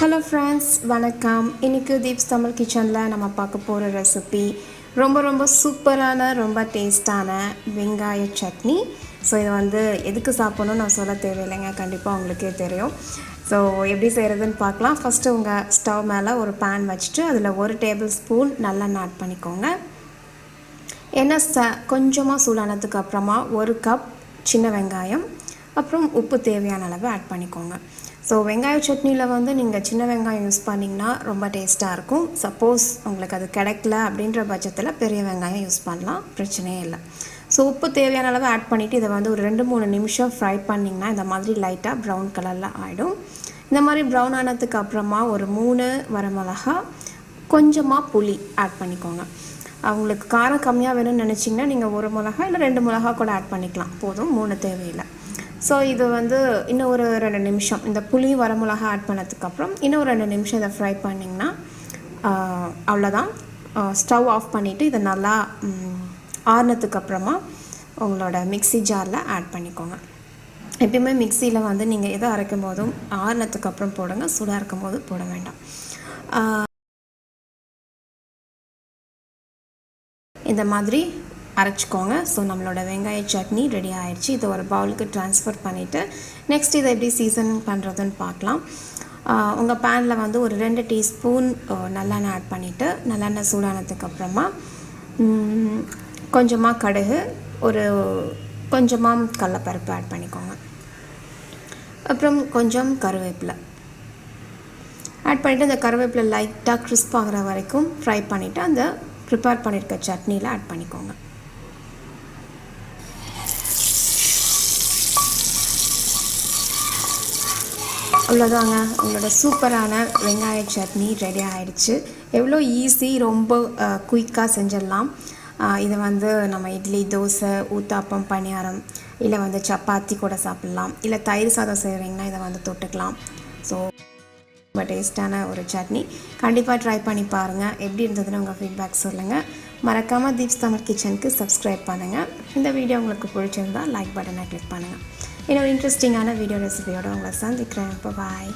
Hello friends வணக்கம். இன்றைக்கி தீப்ஸ் தமிழ் கிச்சனில் நம்ம பார்க்க போகிற ரெசிபி ரொம்ப ரொம்ப சூப்பரான ரொம்ப டேஸ்டான வெங்காய சட்னி. ஸோ இதை வந்து எதுக்கு சாப்பிடணும்னு நான் சொல்ல தேவையில்லைங்க. கண்டிப்பாக உங்களுக்கே தெரியும். ஸோ எப்படி செய்கிறதுன்னு பார்க்கலாம். ஃபஸ்ட்டு உங்கள் ஸ்டவ் மேலே ஒரு பேன் வச்சுட்டு அதில் ஒரு டேபிள் ஸ்பூன் நல்லெண்ணெய் ஆட் பண்ணிக்கோங்க. எண்ணெய் ச கொஞ்சமாக சூடானதுக்கு அப்புறமா ஒரு கப் சின்ன வெங்காயம் அப்புறம் உப்பு தேவையான அளவு ஆட் பண்ணிக்கோங்க. ஸோ வெங்காய சட்னியில் வந்து நீங்கள் சின்ன வெங்காயம் யூஸ் பண்ணிங்கன்னா ரொம்ப டேஸ்ட்டாக இருக்கும். சப்போஸ் உங்களுக்கு அது கிடைக்கல அப்படின்ற பட்சத்தில் பெரிய வெங்காயம் யூஸ் பண்ணலாம். பிரச்சனையே இல்லை. ஸோ உப்பு தேவையான அளவு ஆட் பண்ணிவிட்டு இதை வந்து ஒரு ரெண்டு மூணு நிமிஷம் ஃப்ரை பண்ணிங்கன்னா இந்த மாதிரி லைட்டாக ப்ரௌன் கலரில் ஆகிடும் இந்த மாதிரி ப்ரௌன் ஆனதுக்கு அப்புறமா ஒரு மூணு வரமிளகா கொஞ்சமாக புளி ஆட் பண்ணிக்கோங்க. அவங்களுக்கு காரம் கம்மியாக வேணும்னு நினச்சிங்கன்னா நீங்கள் ஒரு மிளகா இல்லை ரெண்டு மிளகா கூட ஆட் பண்ணிக்கலாம். போதும் மூணு தேவையில்லை. ஸோ இது வந்து இன்னும் ஒரு ரெண்டு நிமிஷம். இந்த புளி வரமிளகா ஆட் பண்ணதுக்கப்புறம் இன்னும் ஒரு ரெண்டு நிமிஷம் இதை ஃப்ரை பண்ணிங்கன்னா அவ்வளோதான் ஸ்டவ் ஆஃப் பண்ணிவிட்டு இதை நல்லா ஆறுனதுக்கப்புறமா உங்களோட மிக்ஸி ஜாரில் ஆட் பண்ணிக்கோங்க. எப்பயுமே மிக்சியில் வந்து நீங்கள் எதை அரைக்கும் போதும் ஆறுனதுக்கு அப்புறம் போடுங்க சூடாக இருக்கும் போது போட வேண்டாம். இந்த மாதிரி அரைச்சிக்கோங்க. ஸோ நம்மளோட வெங்காய சட்னி ரெடி ஆயிடுச்சு இதை ஒரு பவுலுக்கு ட்ரான்ஸ்ஃபர் பண்ணிவிட்டு நெக்ஸ்ட் இதை எப்படி சீசன் பண்ணுறதுன்னு பார்க்கலாம். உங்கள் பேனில் வந்து ஒரு ரெண்டு டீஸ்பூன் நல்லெண்ணெய் ஆட் பண்ணிவிட்டு நல்லெண்ணெய் சூடானதுக்கப்புறமா கொஞ்சமாக கடுகு ஒரு கொஞ்சமாக கடலப்பருப்பு ஆட் பண்ணிக்கோங்க. அப்புறம் கொஞ்சம் கருவேப்பிலை. ஆட் பண்ணிவிட்டு அந்த கருவேப்பிலை லைட்டாக கிறிஸ்ப் ஆகிற வரைக்கும் ஃப்ரை பண்ணிவிட்டு அந்த ப்ரிப்பேர் பண்ணியிருக்க சட்னியில் ஆட் பண்ணிக்கோங்க. அவ்வளோதாங்க உங்களோட சூப்பரான வெங்காய சட்னி ரெடி ஆகிடுச்சு எவ்வளோ ஈஸி ரொம்ப குயிக்காக செஞ்சிடலாம். இதை வந்து நம்ம இட்லி தோசை ஊத்தாப்பம் பணியாரம் இல்லை வந்து சப்பாத்தி கூட சாப்பிட்லாம். இல்லை தயிர் சாதம் செய்கிறீங்கன்னா இதை வந்து தொட்டுக்கலாம். ஸோ ரொம்ப டேஸ்டான ஒரு சட்னி. கண்டிப்பாக ட்ரை பண்ணி பாருங்கள் எப்படி இருந்ததுன்னு உங்கள் ஃபீட்பேக் சொல்லுங்கள் மறக்காமல் தீப்ஸ் தமிழ் கிச்சனுக்கு சப்ஸ்கிரைப் பண்ணுங்கள் இந்த வீடியோ உங்களுக்கு பிடிச்சிருந்தா லைக் பட்டனை கிளிக் பண்ணுங்கள் இன்னொரு இன்ட்ரெஸ்டிங்கான வீடியோ ரெசிபியோடு உங்களை சந்திக்கிறேன் இப்போ பாய்